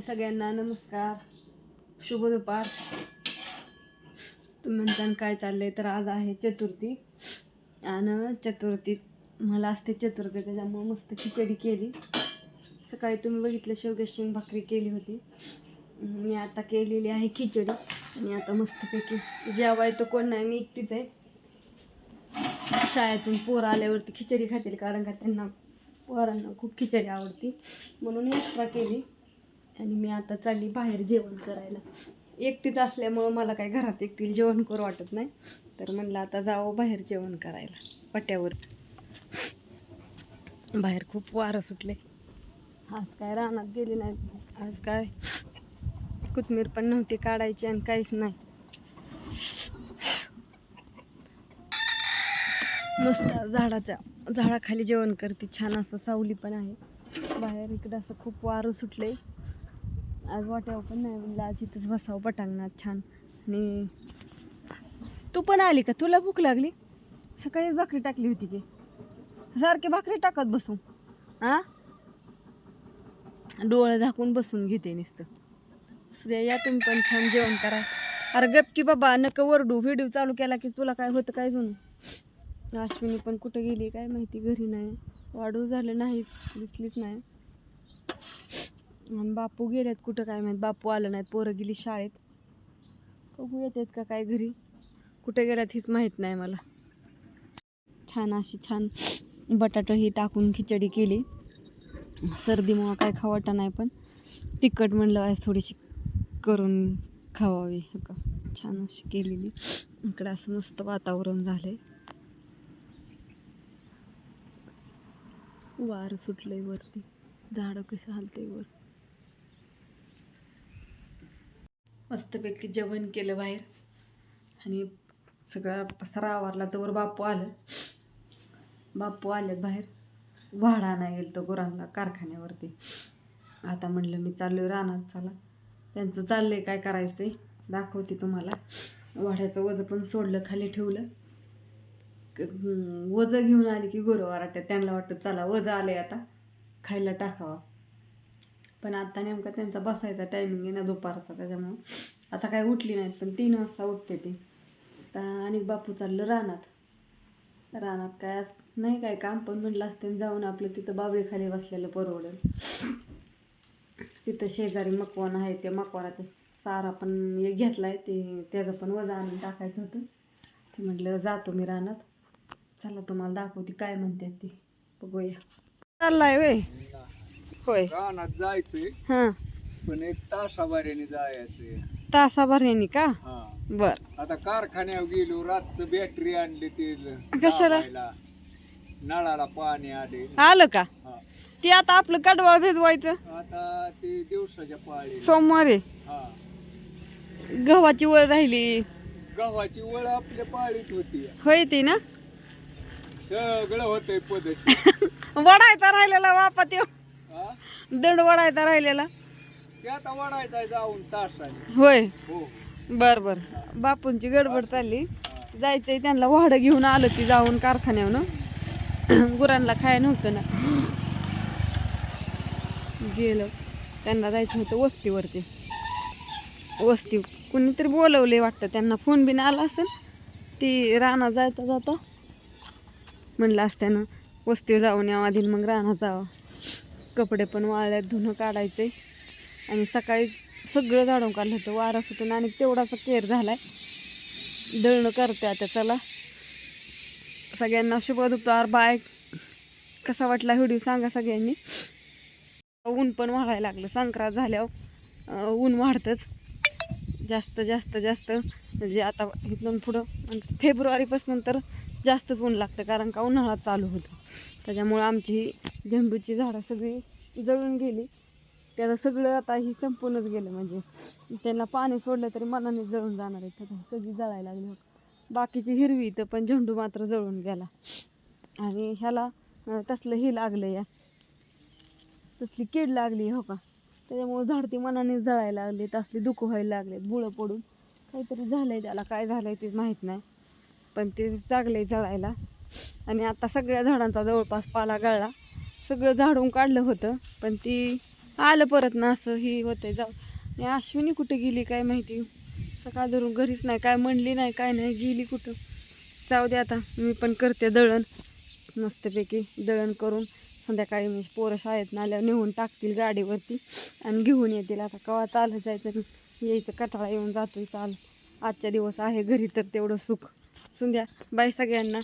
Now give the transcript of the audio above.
हाय सगळ्यांना नमस्कार. शुभ दुपार. तुम्ही म्हणता काय चाललंय तर आज आहे चतुर्थी. आणि चतुर्थीत मला असते चतुर्थी त्याच्यामुळे मस्त खिचडी केली. सकाळी तुम्ही बघितलं शेवगेशिंग भाकरी केली होती. मी आता केलेली आहे खिचडी. आणि आता मस्तपैकी जेवाय तर कोण नाही मी एकटीच आहे. शाळेतून पोरं आल्यावरती खिचडी खातील कारण का त्यांना पोरांना खूप खिचडी आवडती. म्हणून एक्स्ट्रा केली. आणि मी आता चालली बाहेर जेवण करायला. एकटीच असल्यामुळं मला काय घरात एकटीला जेवण करू वाटत नाही. तर म्हणलं आता जावं बाहेर जेवण करायला पट्यावर. बाहेर खूप वारं सुटले आज काय रानात गेले नाही आज काय कोथमीर पण नव्हती काढायची आणि काहीच नाही. मस्त झाडाच्या झाडाखाली जेवण करते छान असं सावली पण आहे. बाहेर इकडं असं खूप वारं सुटले आज वाट्यावर पण नाही म्हणलं आज इथंच बसावं पटांगणात छान. आणि तू पण आली का? तुला भूक लागली? सकाळीच भाकरी टाकली होती की. सारखी भाकरी टाकत बसू आ? डोळं झाकून बसून घेते नुसतं. सुद्या या तुम्ही पण छान जेवण करा. अरे गप की बाबा नका वरडू व्हिडिओ चालू केला की तुला काय होतं काय जुनं? अश्विनी पण कुठं गेली काय माहिती? घरी नाही. वाढू झालं नाही दिसलीच नाही. आणि बापू गेलेत कुठं काय माहीत? बापू आलं नाहीत पोरं गेली शाळेत. बघू येतात का काय घरी? कुठे गेल्यात हेच माहीत नाही मला. छान अशी छान बटाटा ही टाकून खिचडी केली. सर्दीमुळं काय खावटा नाही पण तिखट म्हणलं आहे थोडीशी करून खावावी. का छान अशी केलेली. इकडं असं मस्त वातावरण झालंय. वार सुटलंय वरती. झाडं कसं हलतंय वर. मस्तपैकी जेवण केलं बाहेर. आणि सगळा पसरा आवरला तर बापू आलं. बापू आलेत बाहेर. वाढा नाही येईल तर गुरांना कारखान्यावरती. आता म्हणलं मी चाललो रानात चला. त्यांचं चाललं आहे काय करायचं आहे दाखवते तुम्हाला. वाड्याचं वजं पण सोडलं खाली ठेवलं. वजं घेऊन आली की गुरुवार वाटतं त्यांना वाटतं चला वजं आहे आता. खायला टाकावा. पण आता नेमका त्यांचा बसायचा टायमिंग आहे ना दुपारचा त्याच्यामुळं. आता काय उठली नाहीत पण तीन वाजता उठते ती. आणि बापू चाललं रानात. रानात काय नाही काय काम पण म्हटलं असतं जाऊन आपलं तिथं बाबळीखाली बसलेलं परवडेल. तिथं शेजारी मकवान आहे त्या मकवानाचा सारा पण एक आहे ते त्याचं पण वजा आणून टाकायचं होतं. ते म्हटलं जातो मी रानात. चला तुम्हाला दाखवते काय म्हणतात ती. बघूया. चाललाय वय होय. रानात जायचंय हां. पण एक तासाभराने जायचंय. तासाभराने का? हा. बर. आता कारखान्यावर गेलो रातचं बॅटरी आणली ते कशाला? लावायला. नळाला पाणी आले. आलं का? हा. ते आता आपलं कडवा भिजवायचं? आता ते दिवसाच्या पाळी. सोमवारी? हा. गव्हाची वळ राहिली. गव्हाची वळ आपल्या पाळीत होती. होय ती ना? सगळं होतंय पदशी वडायचा राहिलेला बापा त्यो. दंड वडायचा राहिलेला. ते आता वाढायचा जाऊन तासाने होय. हो. बर बर. बापूंची गडबड चालली. जायचंय त्यांना वाहडं घेऊन आलं ती जाऊन कारखान्यावरनं गुरांना खाय नव्हतं ना. गेलं. त्यांना जायचं होतं वस्तीवरती. वस्ती कुणीतरी बोलवले वाटतं. त्यांना फोन बिन आला असेल ती रानात जायचा जाता म्हणलं असत्यानं वस्तीवर जाऊन यावं आधी मग रानात जावं. कपडे पण वाळल्यात धुणं काढायचे आणि सकाळी सगळं झाडून काढलं होतं वारा सुटून आणि तेवढासा केअर झालाय. दळणं करते आता चला. सगळ्यांना शुभ दुपार बाय. कसा वाटला व्हिडिओ सांगा सगळ्यांनी. ऊन पण वाढायला लागलं संक्रांत झाल्यावर अं, ऊन वाढतंच. जास्त जास्त जास्त. म्हणजे आता इथून पुढं फेब्रुवारीपासून तर जास्तच ऊन लागतं कारण का उन्हाळा चालू होतो. त्याच्यामुळं आमची झेंडूची झाडं सगळी जळून गेली. त्याचं सगळं आता ही संपूनच गेलं. म्हणजे त्यांना पाणी सोडलं तरी मनाने जळून जाणार आहे. तर सगळी जळायला लागली हो बाकीची हिरवी तर पण झेंडू मात्र जळून गेला. आणि ह्याला तसलं हे लागलं या तसली कीड लागली हो का? त्याच्यामुळे झाड ती मनाने जळायला लागली तसली दुःख व्हायला लागले बुळं पडून. काहीतरी झालंय त्याला. काय झालंय ते माहीत नाही. पण ते लागलंय जळायला. आणि आता सगळ्या झाडांचा जवळपास पाला गळला. सगळं झाडून काढलं होतं पण ती आलं परत ना असं ही होते जाऊ. आणि अश्विनी कुठे गेली काय माहिती? सकाळ धरून घरीच नाही काय म्हणली नाही काय नाही गेली कुठं? जाऊ दे आता मी पण करते दळण. मस्तपैकी दळण करून संध्याकाळी म्हणजे पोरं शाळेत आल्यावर नेऊन टाकतील गाडीवरती आणि घेऊन येतील. आता कवा चालत जायचं? यायचं कटाळा येऊन जातोय चाल. आजच्या दिवस आहे घरी तर तेवढं सुख. संध्या बाय सगळ्यांना.